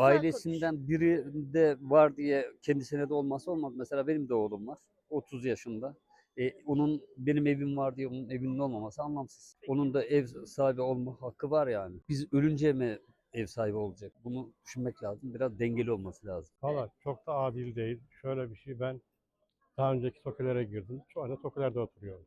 ailesinden birinde var diye kendisine de olması olmaz. Mesela benim de oğlum var. 30 yaşında. E, onun benim evim var diye onun evinin olmaması anlamsız. Onun da ev sahibi olma hakkı var yani. Biz ölünce mi ev sahibi olacak? Bunu düşünmek lazım. Biraz dengeli olması lazım. Valla çok da adil değil. Şöyle bir şey ben daha önceki tokilere girdim. Şu anda tokilerde oturuyorum.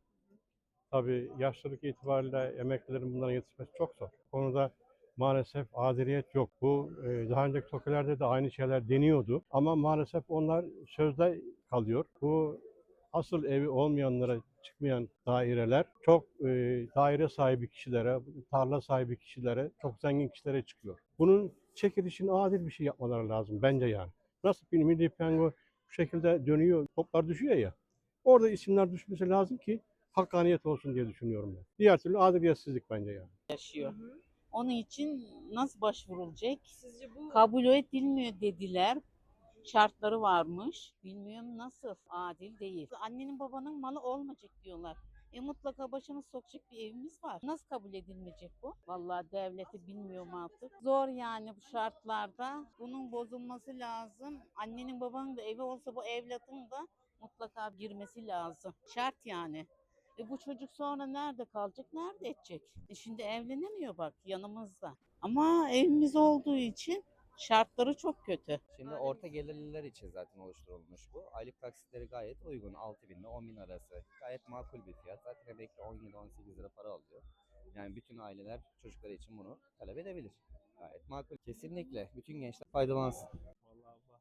Tabii yaşlılık itibariyle emeklilerin bunlara yetişmesi çok zor. Konuda maalesef adiliyet yok. Bu e, daha önceki tokilerde de aynı şeyler deniyordu. Ama maalesef onlar sözde kalıyor. Bu asıl evi olmayanlara çıkmayan daireler çok e, daire sahibi kişilere, tarla sahibi kişilere, çok zengin kişilere çıkıyor. Bunun çekilişini adil bir şey yapmaları lazım bence yani. Nasıl bir milli piyango bu şekilde dönüyor, toplar düşüyor ya. Orada isimler düşmesi lazım ki hakkaniyet olsun diye düşünüyorum ben. Diğer türlü adiliyetsizlik bence yani. yaşıyor. Onun için nasıl başvurulacak? Sizce bu Kabul edilmiyor dediler. Şartları varmış. Bilmiyorum nasıl. Adil değil. Annenin babanın malı olmayacak diyorlar. E mutlaka başını sokacak bir evimiz var. Nasıl kabul edilmeyecek bu? Vallahi devleti bilmiyorum artık. Zor yani bu şartlarda. Bunun bozulması lazım. Annenin babanın da evi olsa bu evlatın da mutlaka girmesi lazım. Şart yani. E bu çocuk sonra nerede kalacak, nerede edecek? E şimdi evlenemiyor bak yanımızda. Ama evimiz olduğu için şartları çok kötü. Şimdi orta gelirliler için zaten oluşturulmuş bu. Aylık taksitleri gayet uygun. 6 bin ile 10 bin arası. Gayet makul bir fiyat. Zaten emekli 17-18 lira para alıyor. Yani bütün aileler çocukları için bunu talep edebilir. Gayet makul. Kesinlikle bütün gençler faydalansın. Vallahi Allah.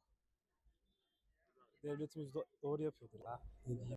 Devletimiz do- doğru yapıyordur diyeyim?